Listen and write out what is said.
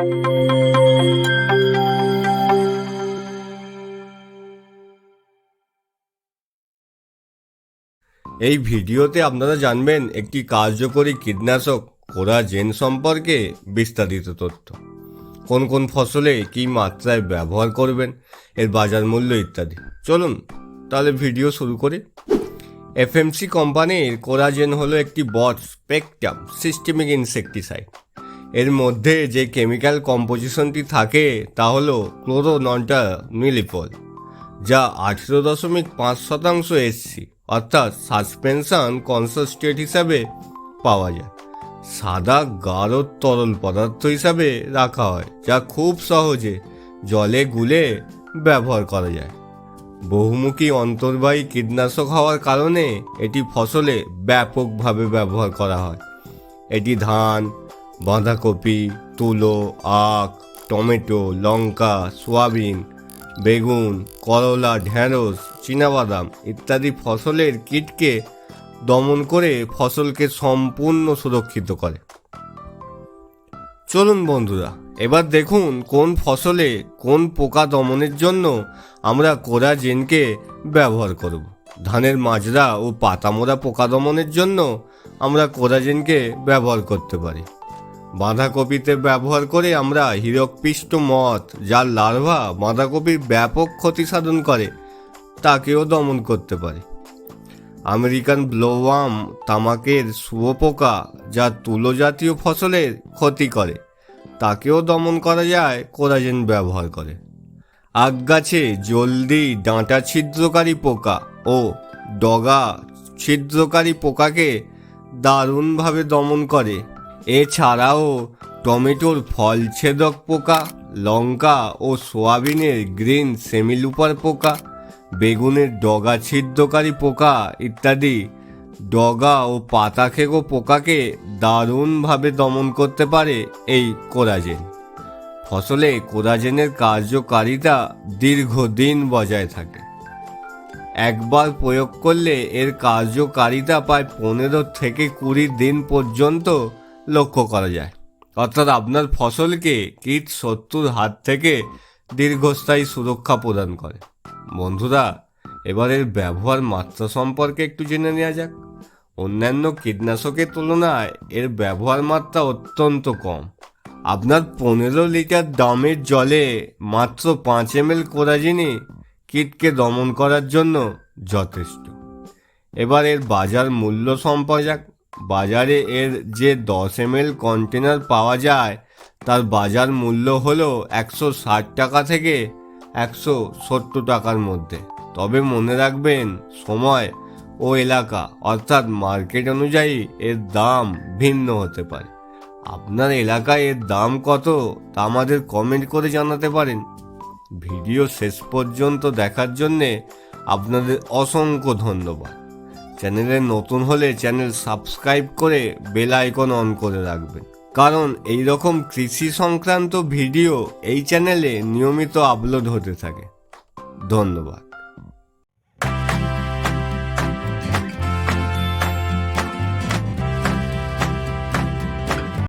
এই ভিডিওতে আপনারা জানবেন একটি কার্যকরী কীটনাশক কোরাজেন সম্পর্কে বিস্তারিত তথ্য। কোন কোন ফসলে কী মাত্রায় ব্যবহার করবেন, এর বাজার মূল্য ইত্যাদি। চলুন তাহলে ভিডিও শুরু করি। এফএমসি কোম্পানির কোরাজেন হলো একটি বট স্পেকট্রাম সিস্টেমিক ইনসেকটিসাইড এর মধ্যে যে কেমিক্যাল কম্পোজিশনটি থাকে, তা হলো ক্লোরোনন্টা মিলিপল যা আঠেরো দশমিক পাঁচ শতাংশ এসসি অর্থাৎ সাসপেনশন কনসেন্ট্রেট হিসাবে পাওয়া যায়। সাদা গাঢ় তরল পদার্থ হিসাবে রাখা হয়, যা খুব সহজে জলে গুলে ব্যবহার করা যায়। বহুমুখী অন্তর্বাহী কীটনাশক হওয়ার কারণে এটি ফসলে ব্যাপকভাবে ব্যবহার করা হয়। এটি ধান বাঁধাকপি, তুলো, আখ, টমেটো, লঙ্কা, সোয়াবিন, বেগুন, করলা ঢ্যাঁড়স চীনাবাদাম ইত্যাদি ফসলের কীটকে দমন করে ফসলকে সম্পূর্ণ সুরক্ষিত করে। চলুন বন্ধুরা, এবার দেখুন কোন ফসলে কোন পোকা দমনের জন্য আমরা কোরাজেনকে ব্যবহার করব। ধানের মাজরা ও পাতামোড়া পোকা দমনের জন্য আমরা কোরাজেনকে ব্যবহার করতে পারি। বাঁধাকপিতে ব্যবহার করে আমরা হিরকপিষ্ট মথ যার লার্ভা বাঁধাকপির ব্যাপক ক্ষতি সাধন করে, তাকেও দমন করতে পারে। আমেরিকান ব্লোওয়াম তামাকের শুয়োপোকা, যা তুলো জাতীয় ফসলের ক্ষতি করে, তাকেও দমন করা যায়, কোরাজেন ব্যবহার করে। আগ গাছে জলদি ডাঁটা ছিদ্রকারী পোকা ও ডগা ছিদ্রকারী পোকাকে দারুণভাবে দমন করে। এছাড়াও টমেটোর ফলছেদক পোকা, লঙ্কা ও সোয়াবিনের গ্রিন সেমিলুপার পোকা, বেগুনের ডগা ছিদ্রকারী পোকা ইত্যাদি ডগা ও পাতা খেগো পোকাকে দারুণভাবে দমন করতে পারে এই কোরাজেন। ফসলে কোরাজেনের কার্যকারিতা দীর্ঘদিন বজায় থাকে। একবার প্রয়োগ করলে এর কার্যকারিতা প্রায় পনেরো থেকে কুড়ি দিন পর্যন্ত লক্ষ্য করা যায়। অর্থাৎ আপনার ফসলকে কীট শত্রুর হাত থেকে দীর্ঘস্থায়ী সুরক্ষা প্রদান করে। বন্ধুরা এবার এর ব্যবহার মাত্রা সম্পর্কে একটু জেনে নেওয়া যাক। অন্যান্য কীটনাশকের তুলনায় এর ব্যবহার মাত্রা অত্যন্ত কম। আপনার পনেরো লিটার দামের জলে মাত্র পাঁচ এম এল কোরাজিনই কীটকে দমন করার জন্য যথেষ্ট। এবার এর বাজার মূল্য সম্পর্ক বাজারে এর যে দশ এম কন্টেনার পাওয়া যায়, তার বাজার মূল্য হলো একশো ষাট টাকা থেকে একশো সত্তর টাকার মধ্যে। তবে মনে রাখবেন, সময় ও এলাকা, অর্থাৎ মার্কেট অনুযায়ী এর দাম ভিন্ন হতে পারে। আপনার এলাকায় এর দাম কত, তা আমাদের কমেন্ট করে জানাতে পারেন। ভিডিও শেষ পর্যন্ত দেখার জন্যে আপনাদের অসংখ্য ধন্যবাদ। চ্যানেলে নতুন হলে চ্যানেল সাবস্ক্রাইব করে বেল আইকন অন করে রাখবেন। কারণ এই রকম কৃষি সংক্রান্ত ভিডিও এই চ্যানেলে নিয়মিত আপলোড হতে থাকে। ধন্যবাদ।